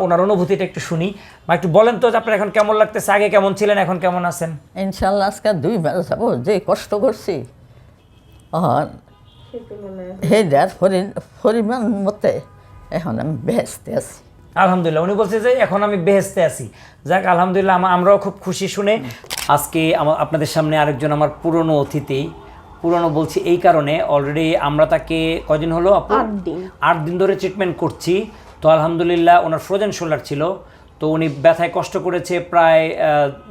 ওনার অনুভূতিটা একটু শুনি। বা একটু বলেন তো যে আপনার এখন কেমন লাগতেছে আগে কেমন ছিলেন এখন কেমন আছেন? ইনশাল্লাহ আজকে দুই মাস যাব যে কষ্ট করছি। আর হেডার পরিমাণ মতে এখন আমি বেহেস্তে আছি। আলহামদুলিল্লাহ উনি বলছে যে এখন আমি বেহেস্তে আছি। যাক আলহামদুলিল্লাহ আমা- আমরাও খুব খুশি শুনে আজকে আমা- আপনাদের সামনে আরেকজন আমার পুরনো অতিথি। পুরনো বলছি এই কারণে অলরেডি আমরা তাকে কদিন হলো আপু? আট দিন। আট দিন ধরে ট্রিটমেন্ট করছি। তো আলহামদুলিল্লাহ ওনার ফ্রোজেন শোল্ডার ছিল। তো উনি ব্যথায় কষ্ট করেছে প্রায়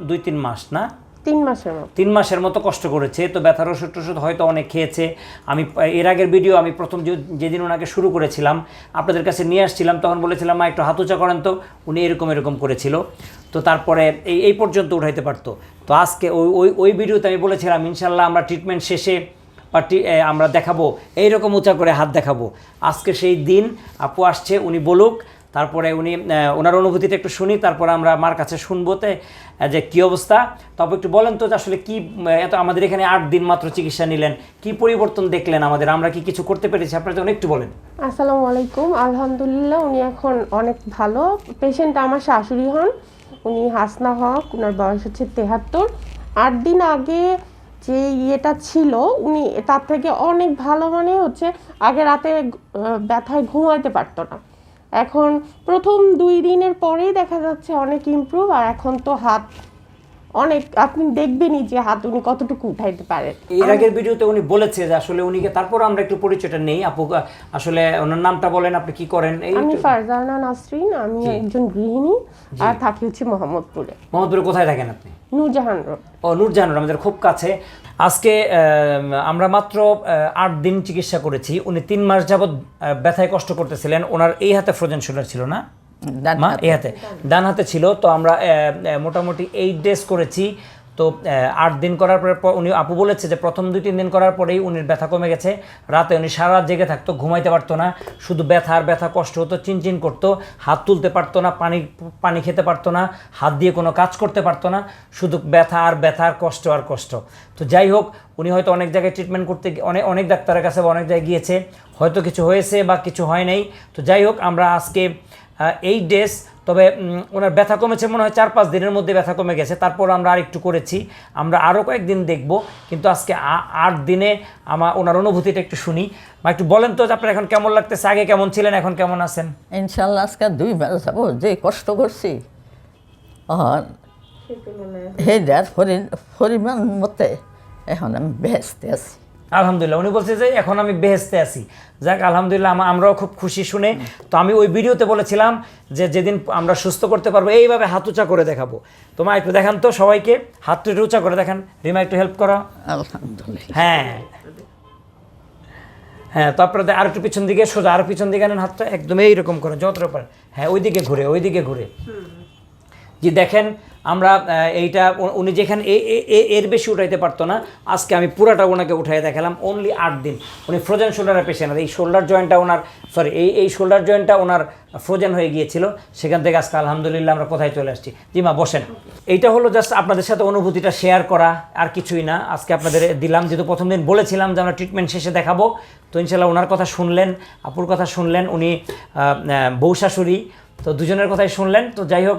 দুই তিন মাস না? তিন মাসের মতো। তিন মাসের মতো কষ্ট করেছে। তো ব্যথার ওষুধ টষুধ হয়তো অনেক খেয়েছে। আমি এর আগের ভিডিও আমি প্রথম যেদিন ওনাকে শুরু করেছিলাম আপনাদের কাছে নিয়ে আসছিলাম তখন বলেছিলাম মা একটু হাত উঁচা করেন তো। উনি এরকম এরকম করেছিল। তো তারপরে এই এই পর্যন্ত উঠাইতে পারতো। তো আজকে ওই ওই ওই ভিডিওতে আমি বলেছিলাম ইনশাল্লাহ আমরা ট্রিটমেন্ট শেষে বা টি- এ, আমরা দেখাবো এইরকম উঁচা করে হাত দেখাবো। আজকে সেই দিন আপু আসছে উনি বলুক তারপরে উনি ওনার অনুভূতিটা একটু শুনি তারপরে আমরা মার কাছে শুনব তে, যে কী অবস্থা। তবে একটু বলেন তো আসলে কি এত আমাদের এখানে আট দিন মাত্র চিকিৎসা নিলেন কি পরিবর্তন দেখলেন আমাদের? আমরা কি কিছু করতে পেরেছি? আপনারা যখন একটু বলেন। আসসালামু আলাইকুম। আলহামদুলিল্লাহ উনি এখন অনেক ভালো। পেশেন্ট আমার শাশুড়ি হন উনি হাসনা হক ওনার বয়স হচ্ছে তেহাত্তর। আট দিন আগে যে ইয়েটা ছিল, উনি তার থেকে অনেক ভালো মানে হচ্ছে আগে রাতে ব্যথায় ঘুমাতে পারতো না। এখন প্রথম দুই দিনের পরেই দেখা যাচ্ছে অনেক ইমপ্রুভ আর এখন তো হাত অনেক আপনি দেখবেনই যে হাত উনি কতটুকু উঠাইতে পারেন। এর আগের ভিডিওতে উনি বলেছে যে আসলে উনিকে তারপর আমরা একটু পরিচয়টা নেই। আপু আসলে ওনার নামটা বলেন আপনি কি করেন? এই আমি ফারজানা নাসরিন আমি একজন গৃহিণী আর থাকি হচ্ছে মোহাম্মদপুরে। মোহাম্মদপুরে কোথায় থাকেন আপনি? নূরজাহান রোড। ও নূরজাহানুর আমাদের খুব কাছে। আজকে আমরা মাত্র আট দিন চিকিৎসা করেছি। উনি তিন মাস যাবৎ ব্যথায় কষ্ট করতেছিলেন। ওনার এই হাতে ফ্রোজেন শোল্ডার ছিল না? মা। এই হাতে। ডান হাতে ছিল তো আমরা মোটামুটি এইট ডেজ করেছি। তো আট দিন করার পরে উনি আপু বলেছে যে প্রথম দুই তিন দিন করার পরেই উনির ব্যথা কমে গেছে। রাতে উনি সারা রাত জেগে থাকতো ঘুমাইতে পারতো না। শুধু ব্যথা আর ব্যথা কষ্ট হতো চিনচিন করতো। হাত তুলতে পারতো না পানি পানি খেতে পারতো না। হাত দিয়ে কোনো কাজ করতে পারতো না। শুধু ব্যথা আর ব্যথা আর কষ্ট আর কষ্ট। তো যাই হোক উনি হয়তো অনেক জায়গায় ট্রিটমেন্ট করতে গিয়ে- অনেক অনেক ডাক্তারের কাছে বা অনেক জায়গায় গিয়েছে। হয়তো কিছু হয়েছে বা কিছু হয় নাই। তো যাই হোক আমরা আজকে এই ডেজ তবে ওনার ব্যথা কমেছে মনে হয় চার পাঁচ দিনের মধ্যে ব্যথা কমে গেছে। তারপর আমরা আর একটু করেছি। আমরা আরও কয়েকদিন দেখব কিন্তু আজকে আ- আট দিনে আমার ওনার অনুভূতিটা একটু শুনি। বা একটু বলেন তো যে আপনার এখন কেমন লাগতেছে? আগে কেমন ছিলেন এখন কেমন আছেন? ইনশাল্লাহ আজকে দুই মাস যাব যে কষ্ট করছি। আর হেডার পরিমাণ মতে এখন আমি বেহেস্তে আছি। আলহামদুলিল্লাহ উনি বলছে যে এখন আমি বেহেস্তে আছি। যাক আলহামদুলিল্লাহ আমরাও খুব খুশি শুনে। তো আমি ওই ভিডিওতে বলেছিলাম যে যেদিন আমরা সুস্থ করতে পারব এইভাবে হাত উঁচা করে দেখাবো। তোমার একটু দেখান তো সবাইকে হাত একটু উঁচা করে দেখান। রিমা একটু হেল্প করো। আলহামদুলিল্লাহ। হ্যাঁ। হ্যাঁ তো আপনারা আর একটু পিছন দিকে সোজা আর পিছন দিকে আনেন হাতটা একদম এইরকম করে যতটা পারেন। হ্যাঁ ওইদিকে ঘুরে ওইদিকে ঘুরে। যে দেখেন, আমরা এইটা উনি যেখানে এর বেশি উঠাইতে পারতো না, আজকে আমি পুরাটা ওনাকে উঠাই দেখালাম অনলি আট দিন। উনি ফ্রোজেন শোল্ডারের পেশেন্ট এই শোল্ডার জয়েন্টটা ওনার সরি এই এই শোল্ডার জয়েন্টটা ওনার ফ্রোজেন হয়ে গিয়েছিল। সেখান থেকে আজকে আলহামদুলিল্লাহ আমরা কোথায় চলে আসছি। জি মা, বসেন। এইটা হলো জাস্ট আপনাদের সাথে অনুভূতিটা শেয়ার করা, আর কিছুই না। আজকে আপনাদের দিলাম, যেহেতু প্রথম দিন বলেছিলাম যে আমরা ট্রিটমেন্ট শেষে দেখাবো, তো ইনশাল্লাহ ওনার কথা শুনলেন, আপুর কথা শুনলেন, উনি বউ শাশুড়ি তো দুজনের কথাই শুনলেন। তো যাই হোক